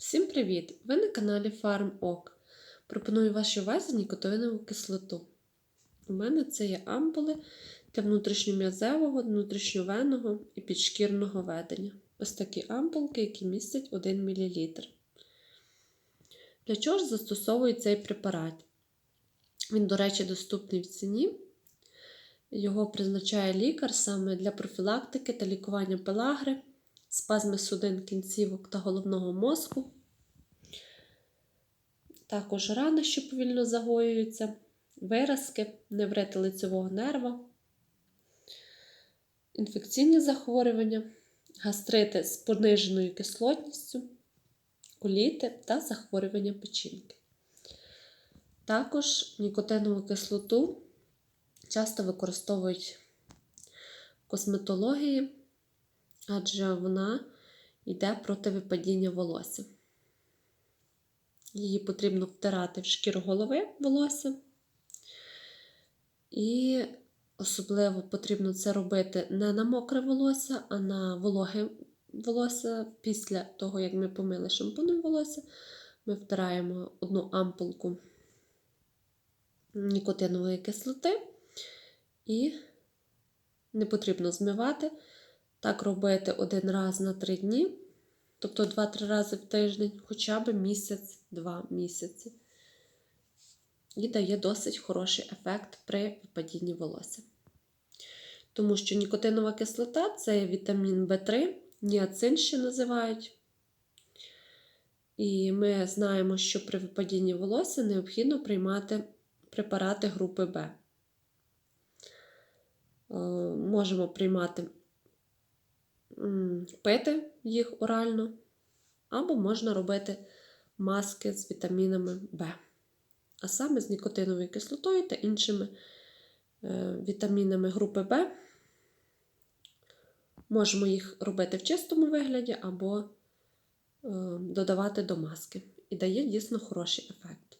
Всім привіт! Ви на каналі FarmOk. Пропоную вашій увазі нікотинову кислоту. У мене це є ампули для внутрішньом'язевого, внутрішньовенного і підшкірного ведення. Ось такі ампулки, які містять 1 мл. Для чого ж застосовую цей препарат? Він, до речі, доступний в ціні. Його призначає лікар саме для профілактики та лікування пелагри, спазми судин кінцівок та головного мозку. Також рани, що повільно загоюються, виразки, неврити лицевого нерва, інфекційні захворювання, гастрити з пониженою кислотністю, коліти та захворювання печінки. Також нікотинову кислоту часто використовують в косметології, адже вона йде проти випадіння волосся. Її потрібно втирати в шкіру голови волосся. І особливо потрібно це робити не на мокре волосся, а на вологе волосся. Після того, як ми помили шампунем волосся, ми втираємо одну ампулку нікотинової кислоти і не потрібно змивати. Так робити один раз на три дні, тобто 2-3 рази в тиждень, хоча б місяць-два місяці. І дає досить хороший ефект при випадінні волосся. Тому що нікотинова кислота це вітамін В3, ніацин ще називають. І ми знаємо, що при випадінні волосся необхідно приймати препарати групи Б. Можемо приймати пити їх орально, або можна робити маски з вітамінами В, а саме з нікотиновою кислотою та іншими е, вітамінами групи В. Можемо їх робити в чистому вигляді або е, додавати до маски. І дає дійсно хороший ефект.